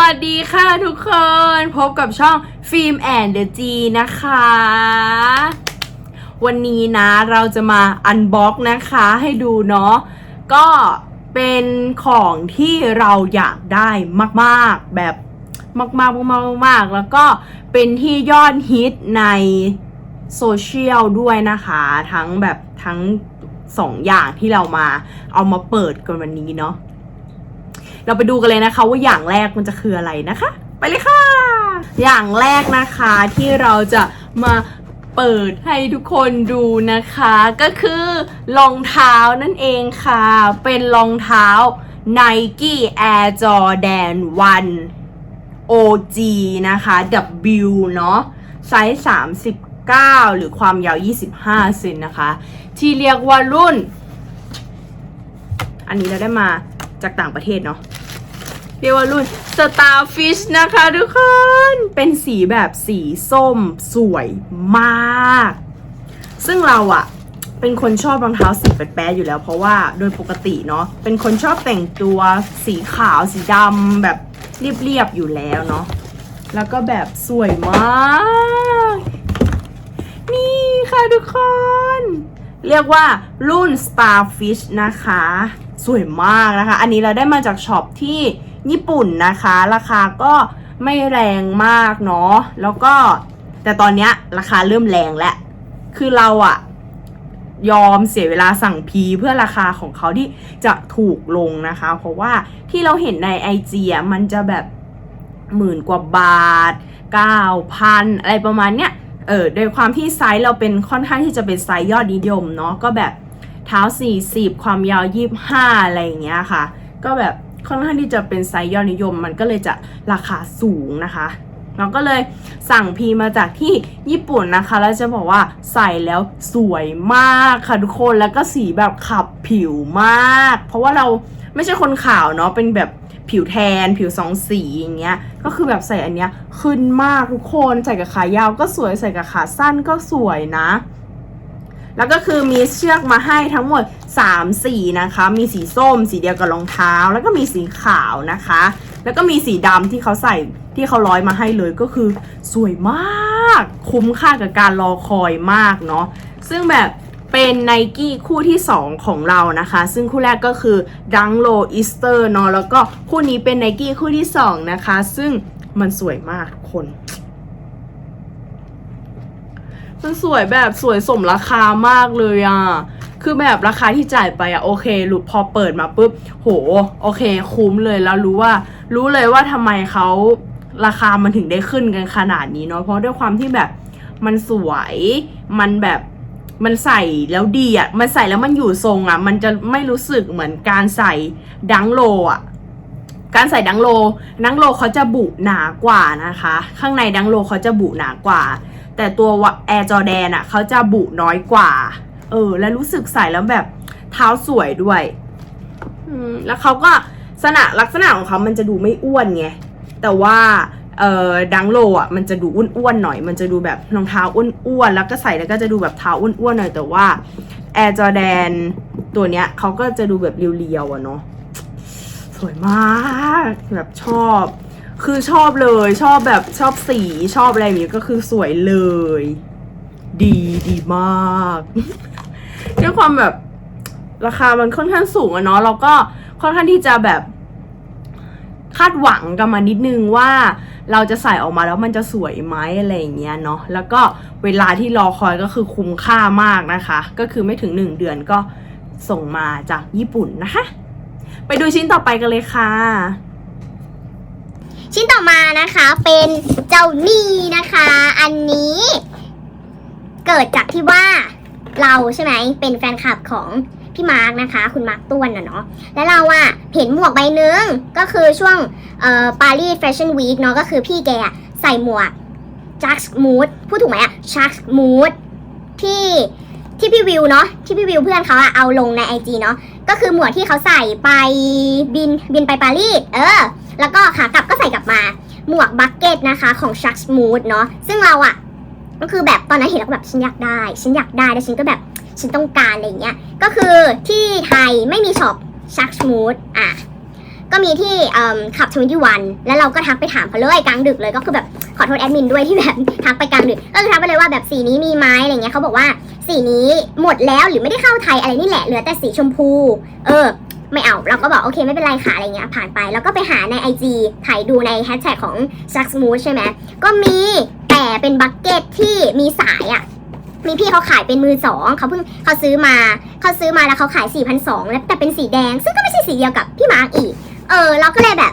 วัสดีค่ะทุกคน พบกับช่องฟิล์มแอนเดอะจีนะคะ วันนี้นะเราจะมาอันบ็อกนะคะให้ดูเนาะก็เป็นของที่เราอยากได้มากๆ แบบมากๆมากๆมากๆแล้วก็เป็นที่ยอดฮิตในโซเชียลด้วยนะคะ ทั้งแบบทั้งสองอย่างที่เรามาเอามาเปิดกันวันนี้เนาะ เราไปดูกันเลยนะคะ ว่าอย่างแรกมันจะคืออะไรนะคะ ไปเลยค่ะ อย่างแรกนะคะที่เราจะมาเปิดให้ทุกคนดูนะคะ ก็คือรองเท้านั่นเองค่ะ เป็นรองเท้า Nike Air Jordan 1 OG นะคะ W เนาะไซส์39 หรือความยาว 25เซนนะคะ ที่เรียกว่ารุ่น อันนี้เราได้มา จากต่างประเทศเนาะเรียกว่ารุ่น Starfish นะคะทุกคน เป็นสีแบบสีส้มสวยมาก ซึ่งเราอะเป็นคนชอบรองเท้าสีแป๊ดๆอยู่แล้ว เพราะว่าโดยปกติเนาะเป็นคนชอบแต่งตัวสีขาวสีดำแบบเรียบๆอยู่แล้วเนาะแล้วก็แบบสวยมาก นี่ค่ะทุกคน เรียกว่ารุ่น Starfish นะคะ สวยมากนะคะ อันนี้เราได้มาจากช็อปที่ญี่ปุ่นนะคะ ราคาก็ไม่แรงมากเนาะแล้วก็แต่ตอนเนี้ยราคาเริ่มแรงแล้วคือเราอะยอมเสียเวลาสั่งพีเพื่อราคาของเขาที่จะถูกลงนะคะ เพราะว่าที่เราเห็นในไอจีอะมันจะแบบหมื่นกว่าบาท9,000อะไรประมาณเนี้ยเออโดยความที่ไซส์เราเป็นค่อนข้างที่จะเป็นไซส์ยอดนิยมเนาะก็แบบ เท้า 40 ความยาว 25 อะไรอย่างเงี้ยค่ะ ก็แบบค่อนข้างที่จะเป็นไซส์ยอดนิยม มันก็เลยจะราคาสูงนะคะเราก็เลยสั่งพีมาจากที่ญี่ปุ่นนะคะ แล้วจะบอกว่าใส่แล้วสวยมากค่ะทุกคนแล้วก็สีแบบขับผิวมาก เพราะว่าเราไม่ใช่คนขาวเนาะเป็นแบบผิวแทน ผิวสองสีอย่างเงี้ยก็คือแบบใส่อันเนี้ยขึ้นมากทุกคนใส่กับขายาวก็สวยใส่กับขาสั้นก็สวยนะ แล้วก็คือมีเชือกมาให้ทั้งหมด 3 สีนะคะ มีสีส้ม สีเดียวกับรองเท้า แล้วก็มีสีขาวนะคะ แล้วก็มีสีดำที่เขาใส่ที่เขาร้อยมาให้เลยก็คือสวยมาก คุ้มค่ากับการรอคอยมากเนาะ ซึ่งแบบเป็นไนกี้คู่ที่ 2 ของเรานะคะ ซึ่งคู่แรกก็คือดังโลอิสเตอร์เนาะแล้วก็คู่นี้เป็นไนกี้คู่ที่ 2 นะคะ ซึ่งมันสวยมากทุกคน มันสวยแบบสวยสมราคามากเลยอะ คือแบบราคาที่จ่ายไปอะโอเคหลุดพอเปิดมาปุ๊บ โห โอเค คุ้มเลยแล้วรู้ว่า รู้เลยว่าทำไมเขาราคามันถึงได้ขึ้นกันขนาดนี้เนาะเพราะด้วยความที่แบบมันสวยมันแบบมันใส่แล้วดีอะ มันใส่แล้วมันอยู่ทรงอะ มันจะไม่รู้สึกเหมือนการใส่ดังโลอะ การใส่ดังโลดังโลเขาจะบุหนากว่านะคะ ข้างในดังโลเขาจะบุหนากว่า แต่ตัวแอร์จอแดนอะเขาจะบุน้อยกว่า เออ แล้วรู้สึกใส่แล้วแบบเท้าสวยด้วย อืม แล้วเขาก็สนะลักษณะของเขามันจะดูไม่อ้วนไง แต่ว่าเอ่อดังโลอะมันจะดูอ้วนๆหน่อย มันจะดูแบบรองเท้าอ้วนๆแล้วก็ใส่แล้วก็จะดูแบบเท้าอ้วนๆหน่อย แต่ว่าแอร์จอแดนตัวเนี้ยเขาก็จะดูแบบเรียวๆอะเนาะสวยมากแบบชอบ คือชอบเลยชอบแบบชอบสีชอบอะไรอย่างนี้ก็คือสวยเลย ดีดีมากด้วยความแบบราคามันค่อนข้างสูงอะเนาะเราก็ค่อนข้างที่จะแบบคาดหวังกันมานิดนึงว่าเราจะใส่ออกมาแล้วมันจะสวยไหมอะไรอย่างเงี้ยเนาะแล้วก็เวลาที่รอคอยก็คือคุ้มค่ามากนะคะ ก็คือไม่ถึงหนึ่งเดือนก็ส่งมาจากญี่ปุ่นนะคะ ไปดูชิ้นต่อไปกันเลยค่ะ ชิ้นต่อมานะคะเป็นเจ้านี่นะคะ อันนี้เกิดจากที่ว่าเราใช่ไหมเป็นแฟนคลับของพี่มาร์กนะคะ คุณมาร์กต้วนนะเนาะแล้วเราอะเห็นหมวกใบหนึ่งก็คือช่วงเอ่อปารีสแฟชั่นวีคเนาะก็คือพี่แกใส่หมวกจักส์มูดพูดถูกไหมอะชักมูดที่ที่พี่วิวเนาะที่พี่วิวเพื่อนเขาอะเอาลงในไอจีเนาะก็คือหมวกที่เขาใส่ไปบินบินไปปารีสเออ แล้วก็ขากลับก็ใส่กลับมา หมวกบักเก็ตนะคะของ Shark Smooth เนาะซึ่งเราอะก็คือแบบตอนนั้นเห็นแล้วก็แบบฉันอยากได้ ฉันอยากได้แล้วฉันก็แบบฉันต้องการอะไรเงี้ย ก็คือที่ไทยไม่มีช็อป Shark Smooth อะก็มีที่ขับทวินตี้วันแล้วเราก็ทักไปถามเขาเลยกลางดึกเลยก็คือแบบขอโทษแอดมินด้วยที่แบบทักไปกลางดึกก็คือทักไปเลยว่าแบบสีนี้มีไหมอะไรเงี้ยเขาบอกว่าสีนี้หมดแล้วหรือไม่ได้เข้าไทยอะไรนี่แหละเหลือแต่สีชมพู เออ ไม่เอา เราก็บอกโอเคไม่เป็นไรค่ะอะไรเงี้ยผ่านไป แล้วก็ไปหาใน IG ถ่ายดูในแฮชแท็กของ s h a k s m o oth ใช่ไหมก็มีแต่เป็นบักเก็ตที่มีสายอะมีพี่เขาขายเป็นมือสองเขาเพิ่งเขาซื้อมาเขาซื้อมาแล้วเขาขาย4 2 0 0แล้วแต่เป็นสีแดง ซึ่งก็ไม่ใช่สีเดียวกับพี่มาร์กอีก เออ เราก็เลยแบบ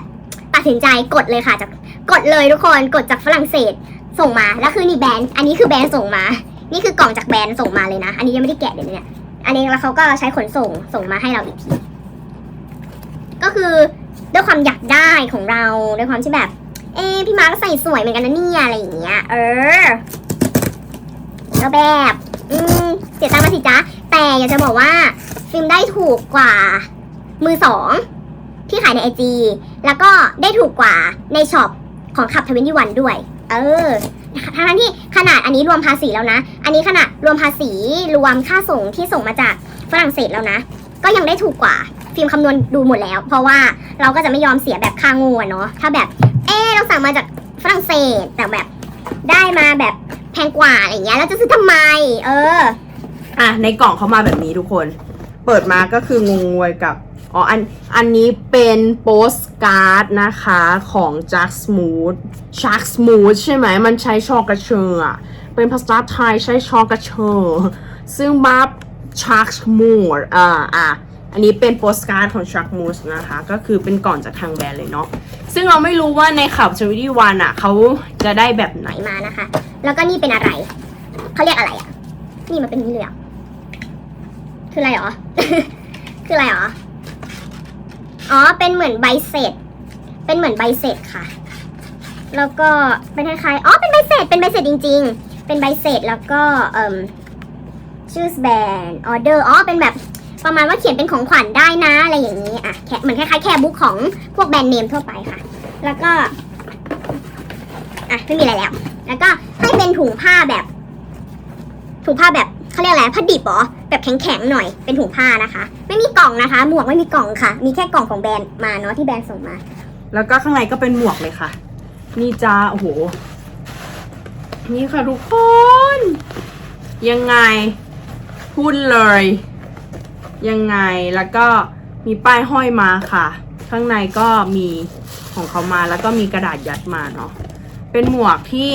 ตัดสินใจกดเลยค่ะจากกดเลยทุกคนกดจากฝรั่งเศสส่งมาแล้วคือนี่แบรนด์อันนี้คือแบรนด์ส่งมา นี่คือกล่องจากแบรนด์ส่งมาเลยนะ อันนี้ยังไม่ได้แกะเลยเนี่ยอันนี้แล้วเขาก็ใช้ขนส่งส่งมาให้เราอีกที ก็คือด้วยความอยากได้ของเราด้วยความที่แบบ เอ๊พี่มาร์คใส่สวยเหมือนกันนะเนี่ยอะไรอย่างเงี้ย เออแล้วแบบ อืมเสียตังค์มาสิจ๊ะ แต่อยากจะบอกว่าฟิล์มได้ถูกกว่า มือสองที่ขายในไอจีแล้วก็ได้ถูกกว่าในช็อปของขับทวินที่วันด้วย เออทั้งที่ขนาดอันนี้รวมภาษีแล้วนะ อันนี้ขนาดรวมภาษีรวมค่าส่งที่ส่งมาจากฝรั่งเศสแล้วนะ ก็ยังได้ถูกกว่า ฟิล์มคำนวณดูหมดแล้ว เพราะว่าเราก็จะไม่ยอมเสียแบบค่างูเนาะถ้าแบบ เออเราสั่งมาจากฝรั่งเศสแต่แบบได้มาแบบแพงกว่าอะไรอย่างเงี้ยแล้วจะซื้อทำไม เออ อะในกล่องเขามาแบบนี้ทุกคน เปิดมาก็คืองงงวยกับอ๋ออันอันนี้เป็นโปสการ์ดนะคะของ Jack Smooth Jack Smooth ใช่ไหมมันใช้ชอกระเชออะเป็นภาษาไทยใช้ชอกระเชอซึ่งบับ Jack Smooth อ่าอะ อันนี้เป็นโปสการ์ดของ Jack Smooth นะคะ ก็คือเป็นก่องจากทางแบรนด์เลยเนาะซึ่งเราไม่รู้ว่าในขับชวิตี้วันอะเขาจะได้แบบไหนมานะคะ แล้วก็นี่เป็นอะไรเขาเรียกอะไรอะ นี่มันเป็นนี้เลยอะคืออะไรหรอ คืออะไรหรอ อ๋อ เป็นเหมือนใบเสร็จ เป็นเหมือนใบเสร็จค่ะ แล้วก็เป็นคล้ายๆ อ๋อ เป็นใบเสร็จ เป็นใบเสร็จจริง ๆ เป็นใบเสร็จแล้วก็เอ่มชื่อแบรนด์ออเดอร์ อ๋อ เป็นแบบ ประมาณว่าเขียนเป็นของขวัญได้นะอะไรอย่างนี้อะแค่เหมือนคล้ายๆแคร์บุ๊กของพวกแบรนด์เนมทั่วไปค่ะ แล้วก็อะไม่มีอะไรแล้ว แล้วก็ให้เป็นถุงผ้าแบบ ถุงผ้าแบบเขาเรียกอะไรผ้าดิบหรอแบบแข็งๆหน่อยเป็นถุงผ้านะคะ ไม่มีกล่องนะคะ หมวกไม่มีกล่องค่ะ มีแค่กล่องของแบรนด์มาเนาะที่แบรนด์ส่งมา แล้วก็ข้างในก็เป็นหมวกเลยค่ะ นี่จ้าโอ้โหนี่ค่ะทุกคน ยังไง พูดเลย ยังไงแล้วก็มีป้ายห้อยมาค่ะ ข้างในก็มีของเขามาแล้วก็มีกระดาษยัดมาเนาะเป็นหมวกที่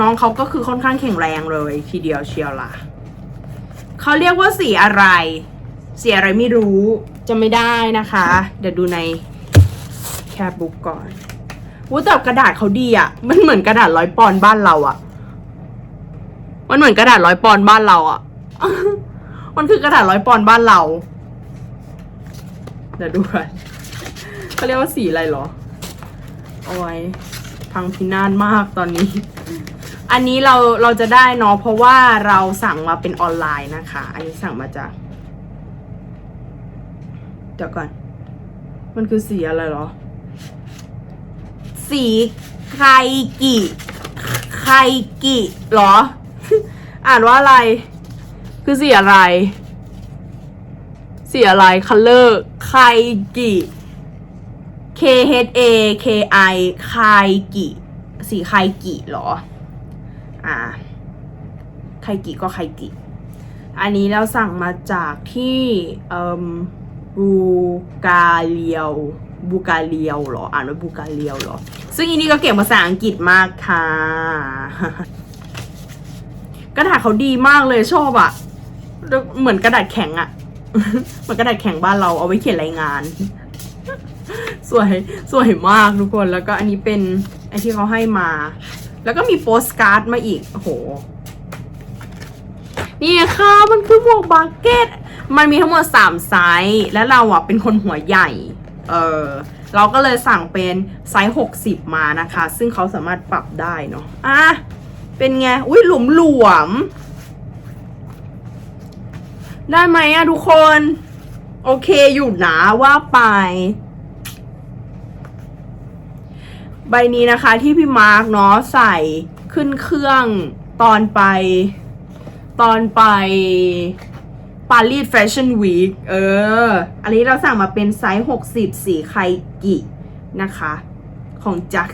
น้องเขาก็คือค่อนข้างแข็งแรงเลยทีเดียวเชียวล่ะเขาเรียกว่าสีอะไร สีอะไรไม่รู้จะไม่ได้นะคะ เดี๋ยวดูในแคปบุ๊กก่อนวูแต่กระดาษเขาดีอะ่ะ มันเหมือนกระดาษร้อยปอนบ้านเราอะ่ะ มันเหมือนกระดาษร้อยปอนบ้านเราอะ่ะ มันคือกระดาษร้อยปอนด์บ้านเรา เดี๋ยวดูกันเขาเรียกว่าสีอะไรเหรอโอ้ยพังพินาศมากตอนนี้ อันนี้เราเราจะได้เนาะเพราะว่าเราสั่งมาเป็นออนไลน์นะคะ อันนี้สั่งมาจาก เดี๋ยวก่อน มันคือสีอะไรเหรอ สีไคกิไคกิเหรอ อ่านว่าอะไร คือสีอะไร สีอะไร color ไคกิ K H A K I ไคกิ สีไคกิเหรอ อ่า ไคกิก็ไคกิ อันนี้เราสั่งมาจากที่เอ่มบูกาเลียวบูกาเลียวเหรอ อ่านว่าบูกาเลียวเหรอ ซึ่งอันนี้ก็เก่งภาษาอังกฤษมากค่ะ กระดาเขาดีมากเลยชอบอะ เหมือนกระดาษแข็งอะเหมือนกระดาษแข็งบ้านเราเอาไว้เขียนรายงาน สวยสวยมากทุกคนแล้วก็อันนี้เป็นไอที่เขาให้มา แล้วก็มีโปสการ์ดมาอีกโอ้โหนี่ค่ะมันคือหมวกบาเก็ตมันมีทั้งหมด3ไซส์และเราอะเป็นคนหัวใหญ่ เออเราก็เลยสั่งเป็นไซส์ 60 มานะคะ ซึ่งเขาสามารถปรับได้เนาะอะเป็นไง อุ้ยหลุมหลวม ได้ไหมอะทุกคน โอเคอยู่นะว่าไป ใบนี้นะคะที่พี่มาร์กเนาะใส่ขึ้นเครื่องตอนไป ตอนไปปารีสแฟชั่นวีคเออ อันนี้เราสั่งมาเป็นไซส์ 60 สีไคกินะคะ ของ Jax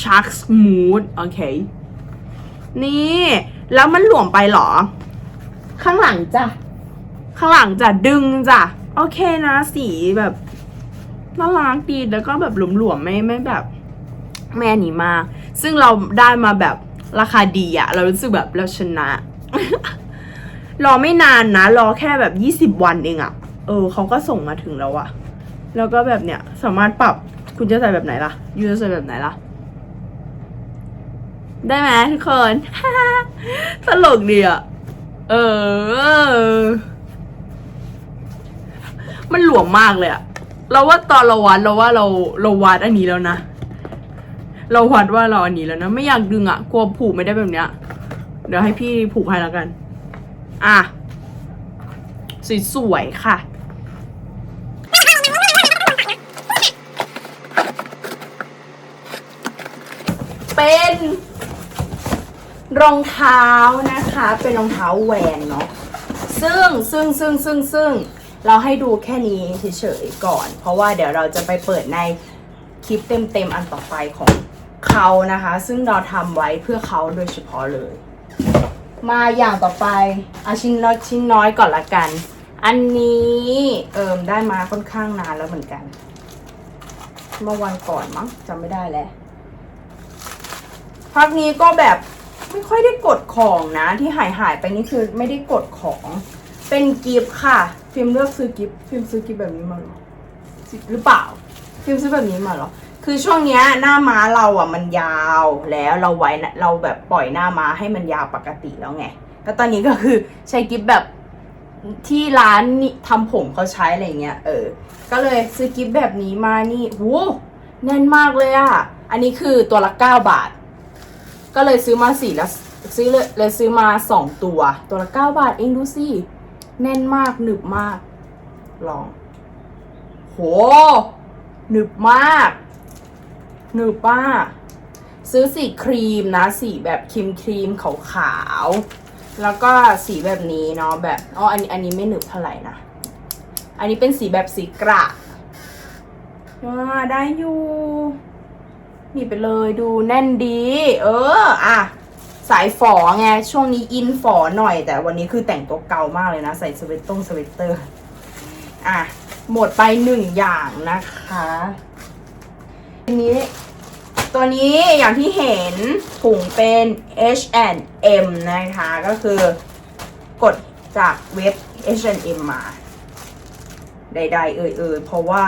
Shark Smooth โอเค นี่ แล้วมันหลวมไปหรอ ข้างหลังจ้ะ ข้างหลังจะดึงจ้ะ โอเคนะสีแบบน่ารักดีแล้วก็แบบหลวมๆไม่ไม่แบบแม่นี้มาก ซึ่งเราได้มาแบบราคาดีอะเรารู้สึกแบบเราชนะ รอไม่นานนะ รอแค่แบบยี่สิบ20วันเองอะเออเขาก็ส่งมาถึงแล้วอะแล้วก็แบบเนี้ยสามารถปรับคุณจะใส่แบบไหนล่ะยูจะใส่แบบไหนล่ะ ได้ไหมทุกคน ตลกดีอะเออ มันหลวมมากเลยอะเราว่าตอนเราวัดเราว่าเราเราวัดอันนี้แล้วนะ เราวัดว่าเราอันนี้แล้วนะ ไม่อยากดึงอะกลัวผูกไม่ได้แบบเนี้ย เดี๋ยวให้พี่ผูกให้แล้วกัน อะสวยๆค่ะเป็น รองเท้านะคะ เป็นรองเท้าแหวนเนาะซึ่งซึ่งซึ่งซึ่งซึ่ง เราให้ดูแค่นี้เฉยๆก่อน เพราะว่าเดี๋ยวเราจะไปเปิดในคลิปเต็มๆอันต่อไปของเขานะคะ ซึ่งเราทำไว้เพื่อเขาโดยเฉพาะเลย มาอย่างต่อไปอาชิ้นน้อยชิ้นน้อยก่อนละกัน อันนี้เอิมได้มาค่อนข้างนานแล้วเหมือนกัน เมื่อวันก่อนมั้งจำไม่ได้แล้วพักนี้ก็แบบไม่ค่อยได้กดของนะ ที่หายหายไปนี่คือไม่ได้กดของ เป็นกิฟต์ค่ะ ฟิล์มเลือกซื้อกิฟต์ฟิล์มซื้อกิฟต์แบบนี้มาเหรอหรือเปล่า ฟิล์มซื้อแบบนี้มาเหรอ คือช่วงเนี้ยหน้าม้าเราอะมันยาวแล้วเราไว้นะเราแบบปล่อยหน้าม้าให้มันยาวปกติแล้วไงแล้วตอนนี้ก็คือใช้กิฟต์แบบที่ร้านนี่ทำผมเขาใช้อะไรเงี้ยเออ ก็เลยซื้อกิฟต์แบบนี้มานี่โหแน่นมากเลยอะ อันนี้คือตัวละเก้าบาท ก็เลยซื้อมาสี่แล้วซื้อเลยเลยซื้อมาสองตัว ตัวละเก้าบาทเองดูสิ แน่นมากหนึบมาก ลอง โห หนึบมาก หนึบมาก ซื้อสีครีมนะ สีแบบครีมครีมขาวขาวๆแล้วก็สีแบบนี้เนาะแบบอ๋ออันนี้อันนี้ไม่หนึบเท่าไหร่นะ อันนี้เป็นสีแบบสีกระอ่าได้อยู่ นี่ไปเลยดูแน่นดี เออ อะ สายฝอไงช่วงนี้อินฝอหน่อย แต่วันนี้คือแต่งตัวเก่ามากเลยนะ ใส่สเวตต้งสเวตเตอร์ อะ หมดไปหนึ่งอย่างนะคะทีนี้ ตัวนี้อย่างที่เห็นถุงเป็น H&M นะคะ ก็คือกดจากเว็บ H&M มาใดๆเอ่ยๆ เพราะว่า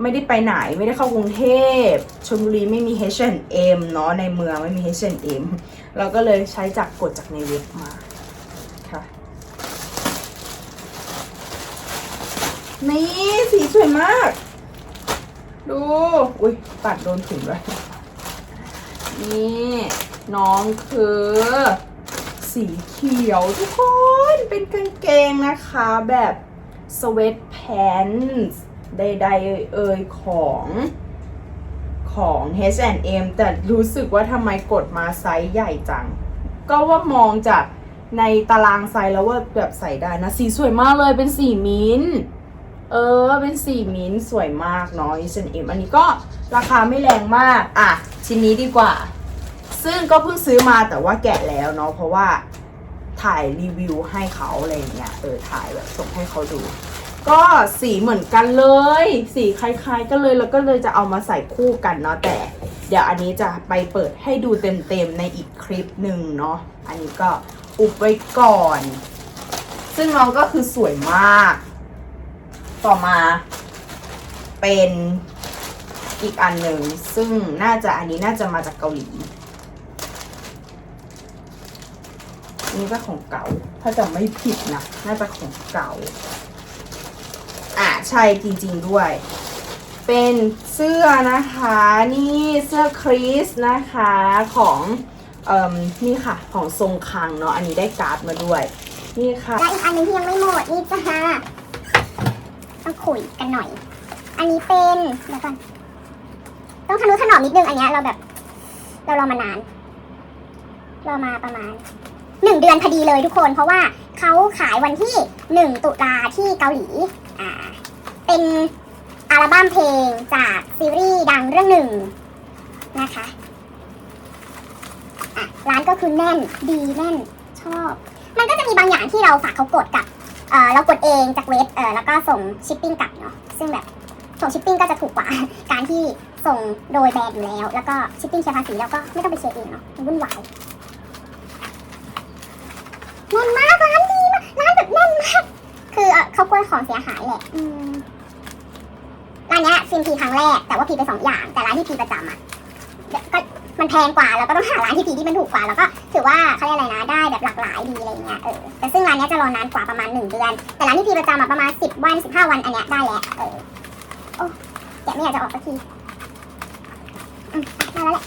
ไม่ได้ไปไหนไม่ได้เข้ากรุงเทพชลบุรีไม่มี H&M เนาะในเมืองไม่มี H&M เราก็เลยใช้จากกดจากในเว็บมาค่ะ นี่สีสวยมาก ดู อุ้ยตัดโดนถุงเลยนี่น้องคือสีเขียวทุกคนเป็นกางเกงนะคะแบบสเวตแพนส์ใดๆเอ่ยๆของ ของ H&M แต่รู้สึกว่าทำไมกดมาไซส์ใหญ่จัง ก็ว่ามองจากในตารางไซส์แล้วว่าแบบใส่ได้นะ สีสวยมากเลยเป็นสีมิ้นท์เออ เป็นสีมิ้นท์สวยมากเนาะ H&M อันนี้ก็ราคาไม่แรงมาก อะ ชิ้นนี้ดีกว่า ซึ่งก็เพิ่งซื้อมาแต่ว่าแกะแล้วเนาะเพราะว่าถ่ายรีวิวให้เขาอะไรอย่างเงี้ยเออถ่ายแบบส่งให้เขาดู ก็สีเหมือนกันเลย สีคล้ายๆ กันเลยแล้วก็เลยจะเอามาใส่คู่กันเนาะแต่ เดี๋ยวอันนี้จะไปเปิดให้ดูเต็มๆในอีกคลิปหนึ่งเนาะอันนี้ก็อุบไว้ก่อน ซึ่งน้องก็คือสวยมาก ต่อมาเป็นอีกอันหนึ่งซึ่งน่าจะอันนี้น่าจะมาจากเกาหลีนี่ก็ของเก่าถ้าจำไม่ผิดนะน่าจะของเก่า ใช่จริงๆด้วย เป็นเสื้อนะคะนี่เสื้อคริสนะคะของเอ่มนี่ค่ะของทรงคังเนาะอันนี้ได้การ์ดมาด้วย นี่ค่ะ และอีกอันหนึงที่ยังไม่หมดนี่จ้าต้องคุยกันหน่อย อันนี้เป็นเดี๋ยวก่อนต้องทะนุถนอมนิดนึงอันเนี้ยเราแบบ เรารอมานาน รอมาประมาณหนึ่งเดือนพอดีเลยทุกคน เพราะว่าเขาขายวันที่1ตุลาที่เกาหลี อ่า เป็นอัลบั้มเพลงจากซีรีส์ดังเรื่องหนึ่งนะคะอะร้านก็คือแน่นดีแน่นชอบ มันก็จะมีบางอย่างที่เราฝากเขากดกับเออเรากดเองจากเว็บเออแล้วก็ส่งชิปปิ้งกลับเนาะซึ่งแบบส่งชิปปิ้งก็จะถูกกว่า การที่ส่งโดยแบรนด์อยู่แล้ว แล้วก็ชิปปิ้งเชียภาษีแล้วก็ไม่ต้องไปเชียเองเนาะมันวุ่นวายแน่นมากร้านดีมากร้านแบบแน่นมากคือเอ่อเขากลัวของเสียหายแหละอืม ร้านเนี้ยฟิมพีครั้งแรกแต่ว่าพีไปสองอย่างแต่ร้านที่พีประจำอะก็มันแพงกว่าแล้วก็ต้องหาร้านที่พีที่มันถูกกว่าแล้วก็ถือว่าเขาเรียกอะไรนะได้แบบหลากหลายดีอะไรเงี้ยเออแต่ซึ่งร้านเนี้ยจะรอนานกว่าประมาณหนึ่งเดือน แต่ร้านที่พีประจำอะประมาณสิบวันสิบห้าวันอันเนี้ยได้แล้วเออโอ้แกะไม่อยากจะออกสักทีอืมได้แล้วแหละ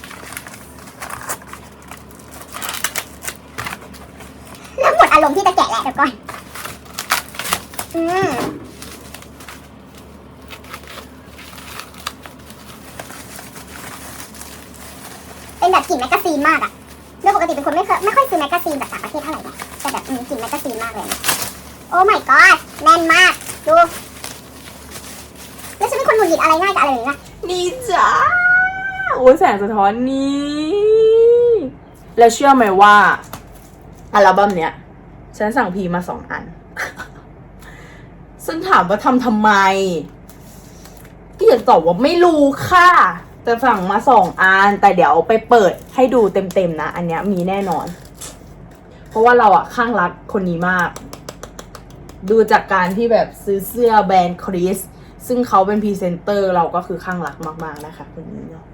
เริ่มหมดอารมณ์ที่จะแกะแล้วเดี๋ยวก่อนอืมเป็นแบบกลิ่นแมกกา ซีนมากอะโดยปกติเป็นคนไม่เคยไม่ค่อยซื้อแมกกาซีนแบบต่างประเทศเท่าไหร่นะแต่แบบอืมกลิ่นแมกกาซีนมากเลยนะโอ้ my god แน่นมาก ดูแล้วฉันเป็นคนหงุดหงิดอะไรง่ายกับอะไรอย่างเงี้ยนี่จ้าโอ้ยแสงสะท้อนนี้แล้วเชื่อไหมว่าอัลบั้มเนี้ย ฉันสั่งพีมาสองอันซึ่งถามว่าทำทำไมก็อยากตอบว่าไม่รู้ค่ะ แต่สั่งมาสองอันแต่เดี๋ยวไปเปิดให้ดูเต็มๆนะ อันเนี้ยมีแน่นอน เพราะว่าเราอะข้างรักคนนี้มาก ดูจากการที่แบบซื้อเสื้อแบรนด์คริสซึ่งเขาเป็นพรีเซนเตอร์เราก็คือข้างรักมากๆนะคะคนนี้เนาะ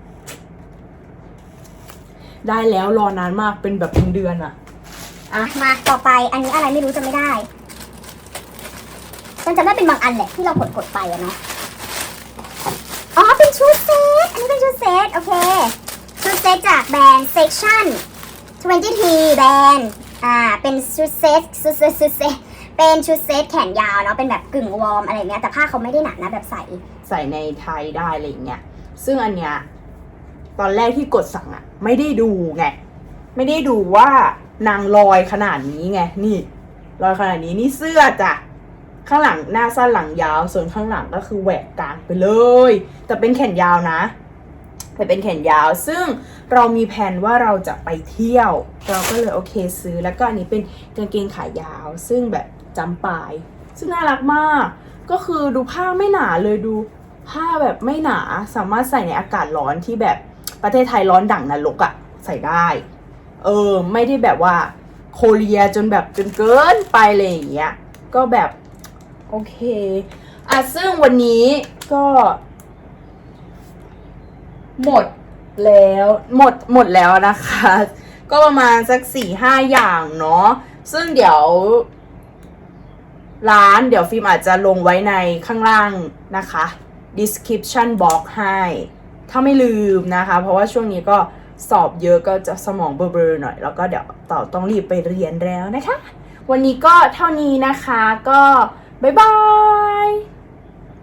ได้แล้วรอนานมากเป็นแบบเป็นเดือนอะอะมาต่อไปอันนี้อะไรไม่รู้จะไม่ได้มันจะไม่เป็นบางอันแหละที่เรากดกดๆไปอะเนาะอ๋อเป็นชุด นนี้เป็นชุดเซตโอเค ชุดเซตจากแบรนด์ Section 20 แบรนด์ อ่า เป็นชุดเซตชุดเซตชุดเซตเป็นชุดเซตแขนยาวเนาะ เป็นแบบกึ่งวอร์มอะไรเงี้ย แต่ผ้าเขาไม่ได้หนานะแบบใส ใส่ในไทยได้อะไรอย่างเงี้ย ซึ่งอันเนี้ยตอนแรกที่กดสั่งอะไม่ได้ดูไง ไม่ได้ดูว่านางลอยขนาดนี้ไง นี่ลอยขนาดนี้นี่เสื้อจ้ะข้างหลังหน้าสั้นหลังยาว ส่วนข้างหลังก็คือแหวกกลางไปเลย แต่เป็นแขนยาวนะ แต่เป็นแขนยาว ซึ่งเรามีแผนว่าเราจะไปเที่ยว เราก็เลยโอเคซื้อแล้วก็อันนี้เป็นกางเกงขายาว ซึ่งแบบจำปลาย ซึ่งน่ารักมาก ก็คือดูผ้าไม่หนาเลยดูผ้าแบบไม่หนาสามารถใส่ในอากาศร้อนที่แบบประเทศไทยร้อนดั่งนรกอะใส่ได้ เออ ไม่ได้แบบว่าโคเรียจนแบบจนเกินไปเลยอย่างเงี้ยก็แบบ โอเคอะซึ่งวันนี้ก็ หมดแล้วหมดหมดแล้วนะคะ ก็ประมาณสักสี่ห้าอย่างเนาะซึ่งเดี๋ยว ร้านเดี๋ยวฟิล์มอาจจะลงไว้ในข้างล่างนะคะ description box ให้ ถ้าไม่ลืมนะคะ เพราะว่าช่วงนี้ก็สอบเยอะก็จะสมองเบลอๆหน่อย แล้วก็เดี๋ยวต่อต้องรีบไปเรียนแล้วนะคะ วันนี้ก็เท่านี้นะคะก็บ๊ายบาย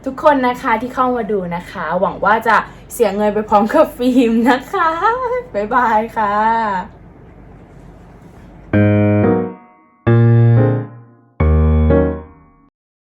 ทุกคนนะคะที่เข้ามาดูนะคะ หวังว่าจะเสียเงินไปพร้อมกับฟิล์มนะคะ บ๊ายบายค่ะ